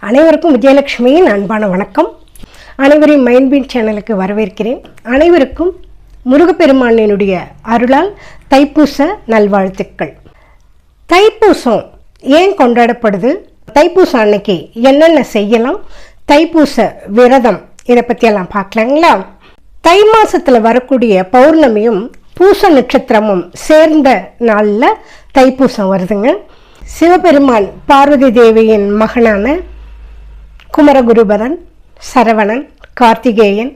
அனைவருக்கும் விஜயலட்சுமியின் அன்பான வணக்கம். அனைவரையும் மைண்ட்பீட் சேனலுக்கு வரவேற்கிறேன். அனைவருக்கும் முருகப்பெருமானினுடைய அருளால் தைப்பூச நல்வாழ்த்துக்கள். தைப்பூசம் ஏன் கொண்டாடப்படுது? தைப்பூசம் அன்னைக்கு என்னென்ன செய்யலாம்? தைப்பூச விரதம் இதை பற்றியெல்லாம் பார்க்கலாங்களா? தை மாதத்தில் வரக்கூடிய பௌர்ணமியும் பூச நட்சத்திரமும் சேர்ந்த நாளில் தைப்பூசம் வருதுங்க. சிவபெருமான் பார்வதி தேவியின் மகனான குமரகுருபரன் சரவணன் கார்த்திகேயன்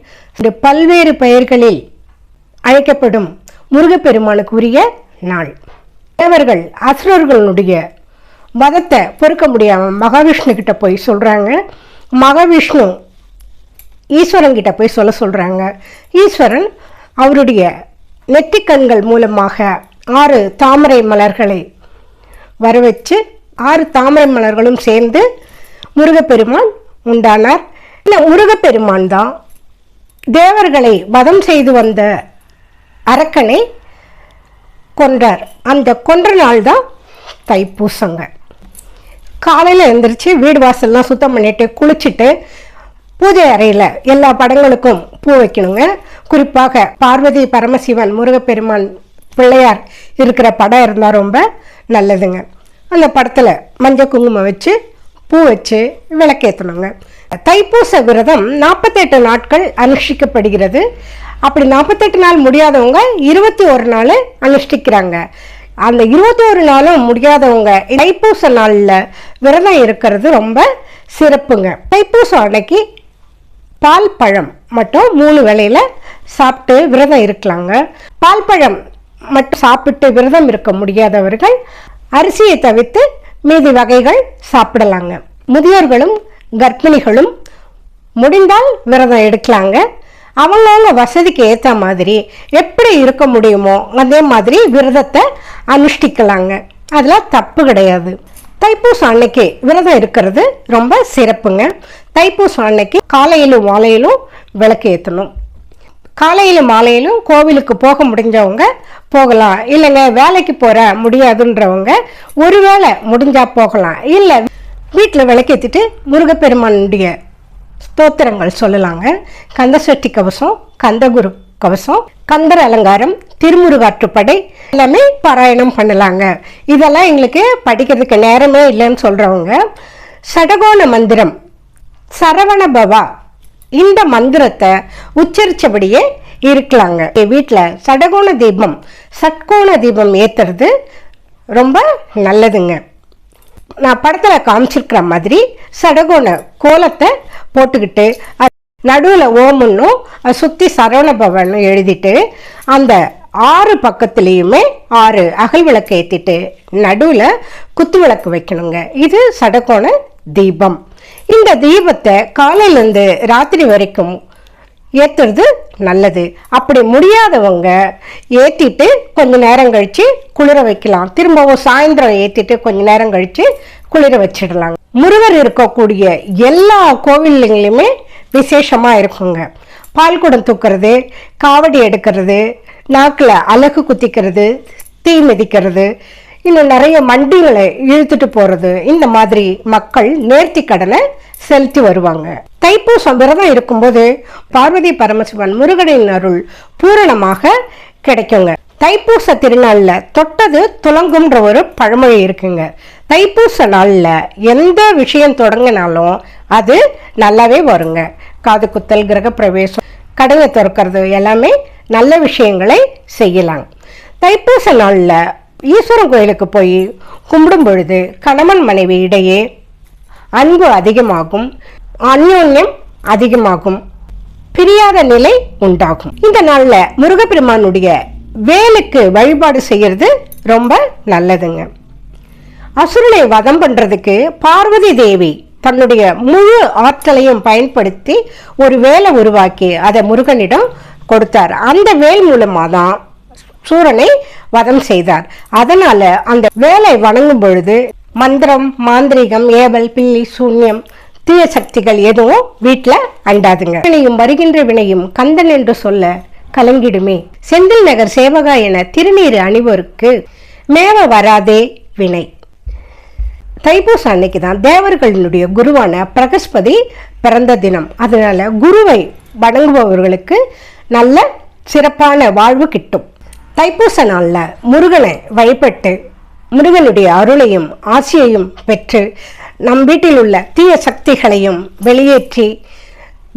பல்வேறு பெயர்களில் அழைக்கப்படும் முருகப்பெருமானுக்குரிய நாள். தேவர்கள் அசுரர்களுடைய வதத்தை பொறுக்க முடியாமல் மகாவிஷ்ணு கிட்ட போய் சொல்கிறாங்க மகாவிஷ்ணு ஈஸ்வரன் கிட்ட போய் சொல்ல சொல்கிறாங்க ஈஸ்வரன் அவருடைய நெற்றிக்கண்கள் மூலமாக ஆறு தாமரை மலர்களை வர வச்சு ஆறு தாமரை மலர்களும் சேர்ந்து முருகப்பெருமான் உண்டானார். இந்த முருகப்பெருமான் தான் தேவர்களை வதம் செய்து வந்த அரக்கனை கொன்றார். அந்த கொன்ற நாள் தான் தைப்பூசங்க. காலையில் எழுந்திரிச்சு வீடு வாசல்லாம் சுத்தம் பண்ணிட்டு குளிச்சுட்டு பூஜை அறையில் எல்லா படங்களுக்கும் பூ வைக்கணுங்க. குறிப்பாக பார்வதி பரமசிவன் முருகப்பெருமான் பிள்ளையார் இருக்கிற படம் இருந்தால் ரொம்ப நல்லதுங்க. அந்த படத்தில் மஞ்சள் குங்குமம் வச்சு பூ வச்சு விளக்கேற்றணுங்க தைப்பூச விரதம் நாற்பத்தெட்டு நாட்கள் அனுஷ்டிக்கப்படுகிறது. அப்படி நாற்பத்தெட்டு நாள் முடியாதவங்க இருபத்தி ஒரு நாள் அனுஷ்டிக்கிறாங்க. அந்த இருபத்தி ஒரு நாளும் முடியாதவங்க தைப்பூச நாளில் விரதம் இருக்கிறது ரொம்ப சிறப்புங்க. தைப்பூசம் அன்னைக்கு பால் பழம் மட்டும் மூணு வேலையில் சாப்பிட்டு விரதம் இருக்கலாங்க. பால் பழம் மட்டும் சாப்பிட்டு விரதம் இருக்க முடியாதவர்கள் அரிசியை தவிர்த்து மீதி வகைகள் சாப்பிடலாங்க. முதியோர்களும் கர்ப்பிணிகளும் முடிந்தால் விரதம் எடுக்கலாங்க. அவங்கவுங்க வசதிக்கு ஏற்ற மாதிரி எப்படி இருக்க முடியுமோ அதே மாதிரி விரதத்தை அனுஷ்டிக்கலாங்க. அதில் தப்பு கிடையாது. தைப்பூசம் அன்னைக்கு விரதம் இருக்கிறது ரொம்ப சிறப்புங்க. தைப்பூசம் அன்னைக்கு காலையிலும் மாலையிலும் விளக்கு ஏற்றணும் காலையிலும் மாலையிலும் கோவிலுக்கு போக முடிஞ்சவங்க போகலாம். இல்லைங்க வேலைக்கு போகிற முடியாதுன்றவங்க ஒருவேளை முடிஞ்சா போகலாம். இல்லை வீட்டில் விளக்கேற்றிட்டு முருகப்பெருமானுடைய ஸ்தோத்திரங்கள் சொல்லலாங்க. கந்தசஷ்டி கவசம் கந்தகுரு கவசம் கந்தர் அலங்காரம் திருமுருகாற்றுப்படை எல்லாமே பாராயணம் பண்ணலாங்க. இதெல்லாம் எங்களுக்கு படிக்கிறதுக்கு நேரமே இல்லைன்னு சொல்கிறவங்க சடகோண மந்திரம் சரவண பவா இந்த மந்திரத்தை உச்சரித்தபடியே இருக்கலாங்க. வீட்டில் சடகோண தீபம் சட்கோண தீபம் ஏற்றுறது ரொம்ப நல்லதுங்க. நான் படத்தில் காமிச்சிருக்கிற மாதிரி சடகோண கோலத்தை போட்டுக்கிட்டு நடுவில் ஓமுன்னும் சுற்றி சரவண பவனும் எழுதிட்டு அந்த ஆறு பக்கத்துலேயுமே ஆறு அகல் விளக்கு ஏற்றிட்டு நடுவில் குத்து விளக்கு வைக்கணுங்க. இது சடகோண தீபம். இந்த தீபத்தை காலையிலேருந்து ராத்திரி வரைக்கும் ஏற்றுறது நல்லது. அப்படி முடியாதவங்க ஏற்றிட்டு கொஞ்ச நேரம் கழித்து குளிர வைக்கலாம். திரும்பவும் சாயந்தரம் ஏற்றிட்டு கொஞ்ச நேரம் கழித்து குளிர வச்சிடலாம். முருகர் இருக்கக்கூடிய எல்லா கோவில்லையுமே விசேஷமாக இருக்குங்க. பால் குடம் தூக்கிறது காவடி எடுக்கிறது நாக்கில் அலகு குத்திக்கிறது தீ மிதிக்கிறது இன்னும் நிறைய மண்டிகளை இழுத்துட்டு போகிறது இந்த மாதிரி மக்கள் நேர்த்தி கடனை செலுத்தி வருவாங்க. தைப்பூசம் விரதம் இருக்கும்போது பார்வதி பரமசிவன் முருகனின் அருள் பூரணமாக கிடைக்குங்க. தைப்பூச திருநாளில் தொட்டது துலங்கும்ன்ற ஒரு பழமொழி இருக்குங்க. தைப்பூச நாளில் எந்த விஷயம் தொடங்கினாலும் அது நல்லாவே வருங்க. காது குத்தல் கிரக பிரவேசம் கடையை திறக்கிறது எல்லாமே நல்ல விஷயங்களை செய்யலாம். தைப்பூச நாளில் ஈஸ்வரன் கோயிலுக்கு போய் கும்பிடும் பொழுது கணவன் மனைவி இடையே அன்பு அதிகமாகும் அந்யோன்யம் அதிகமாகும் பிரியாத நிலை உண்டாகும். இந்த நாளில் முருகப்பெருமானுடைய வேலுக்கு வழிபாடு செய்யறது ரொம்ப நல்லதுங்க. அசுரனை வதம் பண்றதுக்கு பார்வதி தேவி தன்னுடைய முழு ஆற்றலையும் பயன்படுத்தி ஒரு வேலை உருவாக்கி அதை முருகனிடம் கொடுத்தார். அந்த வேல் மூலமாக தான் சூரனை வதம் செய்தார். அதனால அந்த வேலை வணங்கும் பொழுது மந்திரம் மாந்திரிகம் ஏவல் பில்லி சூன்யம் தீய சக்திகள் எதுவும் வீட்டில் அண்டாதுங்க. வினையும் வருகின்ற வினையும் கந்தன் என்று சொல்ல கலங்கிடுமே. செந்தில் நகர் சேவகா என திருநீர் அணிவோருக்கு மேவ வராதே வினை. தைப்பூச அன்னைக்கு தான் தேவர்களினுடைய குருவான பிரகஸ்பதி பிறந்த தினம். அதனால குருவை வணங்குபவர்களுக்கு நல்ல சிறப்பான வாழ்வு கிட்டும். தைப்பூச நாளில் முருகனை வழிபட்டு முருகனுடைய அருளையும் ஆசியையும் பெற்று நம் வீட்டில் உள்ள தீய சக்திகளையும் வெளியேற்றி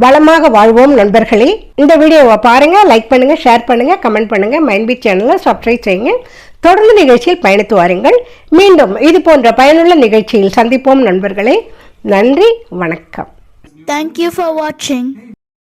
வளமாக வாழ்வோம் நண்பர்களே. இந்த வீடியோவை பாருங்க லைக் பண்ணுங்க ஷேர் பண்ணுங்க கமெண்ட் பண்ணுங்க. மைன்பி சேனலை சப்ஸ்கிரைப் செய்யுங்க. தொடர்ந்து நிகழ்ச்சியில் பயணித்து வாருங்கள். மீண்டும் இது போன்ற பயனுள்ள நிகழ்ச்சியில் சந்திப்போம் நண்பர்களே. நன்றி வணக்கம். தேங்க்யூ ஃபார் வாட்சிங்.